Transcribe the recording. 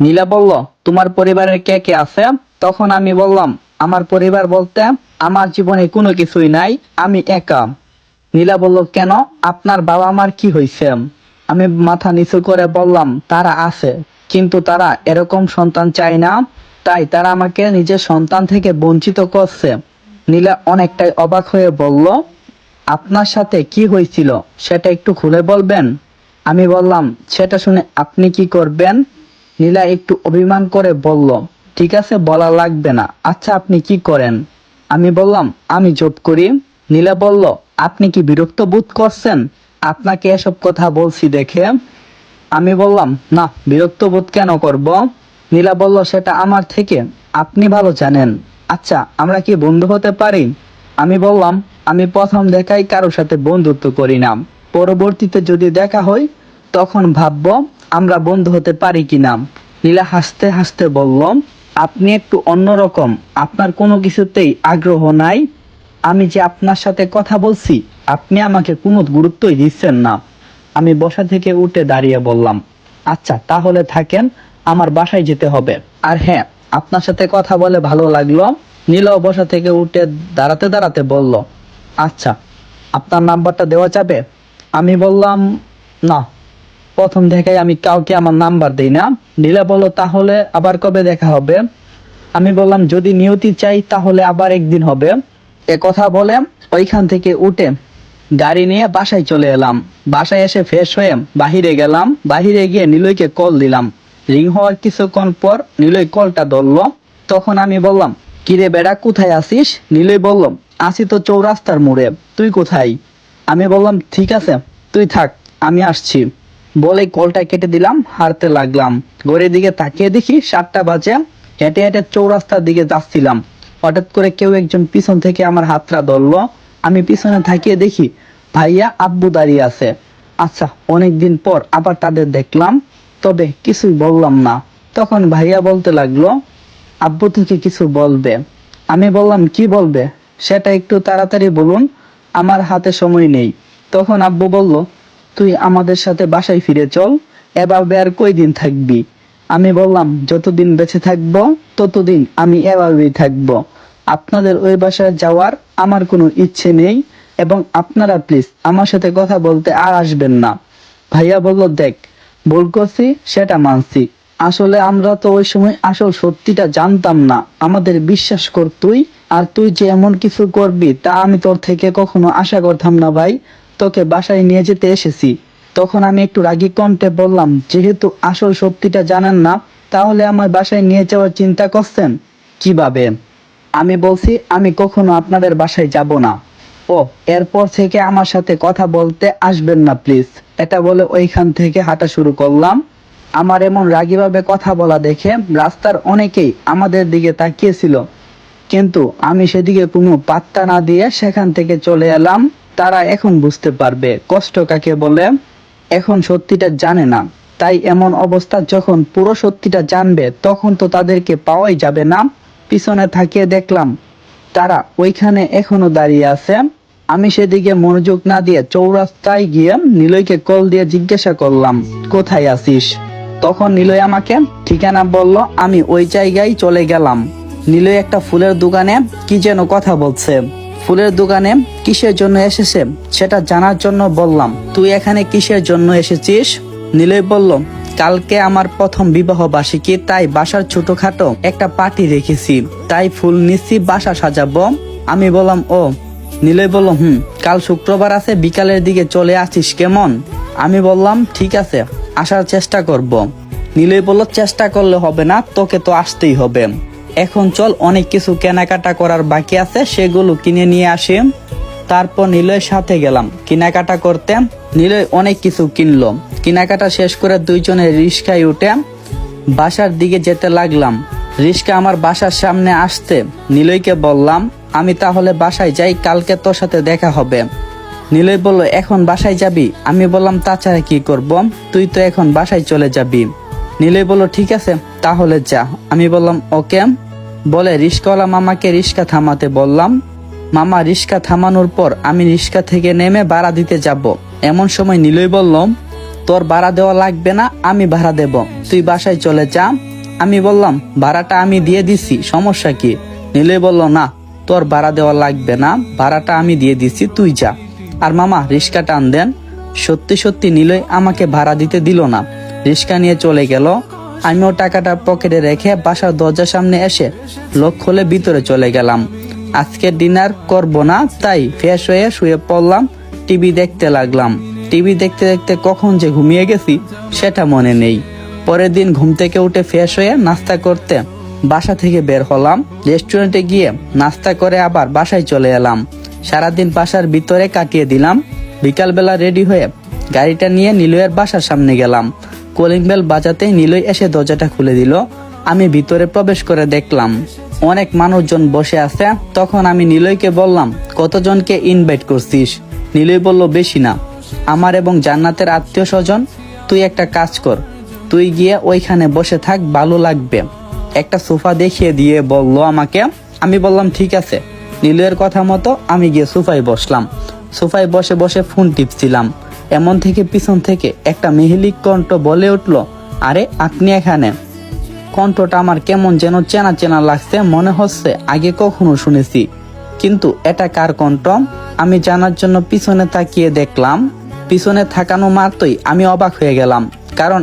নীলা বলল, তোমার পরিবারের কে কে আছে? তখন আমি বললাম, আমার পরিবার বলতে আমার জীবনে কোনো কিছুই নাই, আমি একা। নীলা বলল, কেন? আপনার বাবা মার কি হয়েছে আমি মাথা নিচু করে বললাম, তারা আছে, কিন্তু তারা এরকম সন্তান চায় না, তাই তারা আমাকে নিজের সন্তান থেকে বঞ্চিত করছে। নীলা অনেকটাই অবাক হয়ে বলল, আপনার সাথে কি হয়েছিল সেটা একটু খুলে বলবেন? আমি বললাম, সেটা শুনে আপনি কি করবেন? নীলা একটু অভিমান করে বলল, ঠিক আছে, বলা লাগবে না। আচ্ছা আপনি কি করেন? আমি বললাম, আমি জব করি। নীলা বলল, আপনি কি বিরক্ত বোধ করছেন? আপনাকে এসব কথা বলছি দেখে। আমি বললাম, না, বিরক্ত বোধ কেন করব? নীলা বলল, সেটা আমার থেকে। আপনি ভালো জানেন। আচ্ছা আমরা কি বন্ধু হতে পারি? আমি বললাম, আমি প্রথম দেখাই কারোর সাথে বন্ধুত্ব করি না। পরবর্তীতে যদি দেখা হয়, তখন ভাববো আমরা বন্ধু হতে পারি কিনা? নীলা হাসতে হাসতে বলল আপনি একটু অন্যরকম। আপনার কোনো কিছুতেই আগ্রহ নাই। আমি যে আপনার সাথে কথা বলছি, আপনি আমাকে কোনো গুরুত্বই দিচ্ছেন না। আমি বসা থেকে উঠে দাঁড়িয়ে বললাম আচ্ছা তাহলে থাকেন, আমার বাসায় যেতে হবে। আর হ্যাঁ আপনার সাথে কথা বলে ভালো লাগল। নীলাও বসা থেকে উঠে দাঁড়াতে দাঁড়াতে বলল আচ্ছা আপনার নাম্বারটা দেওয়া যাবে? আমি বললাম, না। প্রথম দেখাই আমি কাউকে আমার নাম্বার দিই না। নীলা বলল, তাহলে আবার কবে দেখা হবে? আমি বললাম, যদি নিয়তি চাই, তাহলে আবার একদিন হবে। এ কথা বলে ওইখান থেকে উঠে গাড়ি নিয়ে বাসায় চলে এলাম। বাসায় এসে ফ্রেশ হয়ে বাহিরে গেলাম। বাহিরে গিয়ে নিলয়কে কল দিলাম। রিং হওয়ার কিছুক্ষণ পর নিলয় কলটা ধরলো। তখন আমি বললাম কিরে বেড়া, কোথায় আসিস নিলয় বলল আসি তো চৌরাস্তার মোড়ে। তুই কোথায়? আমি বললাম, ঠিক আছে, তুই থাক, আমি আসছি। বলে কলটা কেটে দিলাম, হারতে লাগলাম। ঘরের দিকে তাকিয়ে দেখি সাতটা বাজে। হেঁটে হেঁটে চৌরাস্তার দিকে যাচ্ছিলাম। হঠাৎ করে কেউ একজন পিছন থেকে আমার হাতটা ধরলো। আমি পিছনে তাকিয়ে দেখি ভাইয়া আব্বু দাঁড়িয়ে আছে। আচ্ছা অনেকদিন পর আবার তাদের দেখলাম, তবে কিছুই বললাম না। তখন ভাইয়া বলতে লাগল, আব্বু থেকে কিছু বলবে। আমি বললাম, কি বলবে? সেটা একটু তাড়াতাড়ি বলুন, আমার হাতে সময় নেই। তখন আব্বু বলল তুই আমাদের সাথে বাসায় ফিরে চল। এভাবে আর কয়দিন থাকবি? আমি বললাম, যতদিন বেঁচে থাকব, ততদিন আমি এভাবেই থাকব। আপনাদের ওই বাসায় যাওয়ার আমার কোনো ইচ্ছে নেই এবং আপনারা প্লিজ আমার সাথে কথা বলতে আর আসবেন না। ভাইয়া বলল, দেখ, ভুল করছি, সেটা মানছি। আসলে আমরা তো ওই সময় আসল সত্যিটা জানতাম না। আমাদের বিশ্বাস কর তুই, আর তুই যে এমন কিছু করবি, তা আমি তোর থেকে কখনো আশা করতাম না ভাই। তোকে বাসায় নিয়ে যেতে এসেছি। তখন আমি একটু রাগী কণ্ঠে বললাম, যেহেতু আসল সত্যিটা জানেন না, তাহলে আমার বাসায় নিয়ে যাওয়ার চিন্তা করছেন? কীভাবে? আমি বলছি, আমি কখনো আপনাদের বাসায় যাব না। ও, এরপর থেকে আমার সাথে কথা বলতে আসবেন না, প্লিজ। এটা বলে ওইখান থেকে হাঁটা শুরু করলাম। আমার এমন রাগীভাবে কথা বলা দেখে রাস্তার অনেকেই আমাদের দিকে তাকিয়েছিল। কিন্তু আমি সেদিকে কোনো পাত্তা না দিয়ে সেখান থেকে চলে এলাম। তারা এখন বুঝতে পারবে কষ্ট কাকে বলে। এখন সত্যিটা জানে না। তাই এমন অবস্থা যখন পুরো সত্যিটা জানবে, তখন তো তাদেরকে পাওয়াই যাবে না। পিছনে থাকিয়ে দেখলাম, তারা ওইখানে এখনও দাঁড়িয়ে আছে। আমি সেদিকে মনোযোগ না দিয়ে চৌরাস্তায় গিয়ে নিলয়কে কল দিয়ে জিজ্ঞাসা করলাম, কোথায় আছিস? তখন নিলয় আমাকে ঠিকানা বলল, আমি ওই জায়গায় চলে গেলাম। নিলয় একটা ফুলের দোকানে কি যেন কথা বলছে। ফুলের দোকানে কিসের জন্য এসেছে সেটা জানার জন্য বললাম, তুই এখানে কিসের জন্য এসেছিস? নিলয় বলল, কালকে আমার প্রথম বিবাহ বার্ষিকী তাই বাসার ছোটখাটো একটা পার্টি রেখেছি, তাই ফুল নিচ্ছি, বাসা সাজাবো। আমি বললাম, ও। নিলয় বলল, হুম, কাল শুক্রবার আছে, বিকালের দিকে চলে আসিস, কেমন? আমি বললাম, ঠিক আছে, আসার চেষ্টা করব। নিলয় বলল, চেষ্টা করলে হবে না, তোকে তো আসতেই হবে। এখন চল অনেক কিছু কেনাকাটা করার বাকি আছে, সেগুলো কিনে নিয়ে আসি। তারপর নিলয়ের সাথে গেলাম। কেনাকাটা করতে নিলয় অনেক কিছু কিনলো। কেনাকাটা শেষ করে দুইজনে রিস্কায় উঠে বাসার দিকে যেতে লাগলাম। রিস্কা আমার বাসার সামনে আসতে নিলয়কে বললাম, আমি তাহলে বাসায় যাই, কালকে তোর সাথে দেখা হবে। নিলয় বলল, এখন বাসায় যাবি? আমি বললাম, তাছাড়া কি করব? তুই তো এখন বাসায় চলে যাবি। নিলয় বলল, ঠিক আছে। তাহলে যা। আমি বললাম, ওকে। বলে রিস্কাওয়ালা মামাকে রিস্কা থামাতে বললাম, মামা, রিস্কা থামানোর পর আমি রিস্কা থেকে নেমে ভাড়া দিতে যাব। এমন সময় নিলয় বললাম তোর ভাড়া দেওয়া লাগবে না, আমি ভাড়া দেব। তুই বাসায় চলে যা। আমি বললাম, ভাড়াটা আমি দিয়ে দিছি, সমস্যা কি? নিলয় বলল, না, তোর ভাড়া দেওয়া লাগবে না, ভাড়াটা আমি দিয়ে দিছি, তুই যা। আর মামা রিক্সা টান দেন। সত্যি সত্যি নিলয় আমাকে ভাড়া দিতে দিল না। রিক্সা নিয়ে চলে গেল। আমিও টাকাটা পকেটে রেখে বাসার দরজার সামনে এসে লোক খুলে ভিতরে চলে গেলাম। আজকে ডিনার করব না, তাই ফ্রেশ হয়ে শুয়ে পড়লাম, টিভি দেখতে লাগলাম। টিভি দেখতে দেখতে কখন যে ঘুমিয়ে গেছি, সেটা মনে নেই। পরের দিন ঘুম থেকে উঠে ফ্রেশ হয়ে নাস্তা করতে বাসা থেকে বের হলাম। রেস্টুরেন্টে গিয়ে নাস্তা করে আবার বাসায় চলে এলাম। সারাদিন বাসার ভিতরে কাটিয়ে দিলাম। বিকালবেলা রেডি হয়ে গাড়িটা নিয়ে নিলয়ের বাসার সামনে গেলাম। কলিং বেল বাজাতে নিলয় এসে দরজাটা খুলে দিল। আমি ভিতরে প্রবেশ করে দেখলাম, অনেক মানুষজন বসে আছে। তখন আমি নিলয়কে বললাম, কতজনকে ইনভাইট করছিস? নিলয় বলল, বেশি না। আমার এবং জান্নাতের আত্মীয় স্বজন, তুই একটা কাজ কর। তুই গিয়ে ওইখানে বসে থাক, ভালো লাগবে। একটা সোফা দেখিয়ে দিয়ে বলল আমাকে, আমি বললাম, ঠিক আছে। নীলয়ের কথা মতো আমি গিয়ে সোফায় বসলাম। সোফায় বসে বসে ফোন টিপছিলাম। এমন থেকে পিছন থেকে একটা মেহিলিক কণ্ঠ বলে উঠল, আরে, আপনি এখানে? কণ্ঠটা আমার কেমন যেন চেনা চেনা লাগছে, মনে হচ্ছে আগে কখনো শুনেছি। কিন্তু এটা কার কণ্ঠ? আমি জানার জন্য পিছনে তাকিয়ে দেখলাম। পিছনে থাকানো মাত্রই আমি অবাক হয়ে গেলাম, কারণ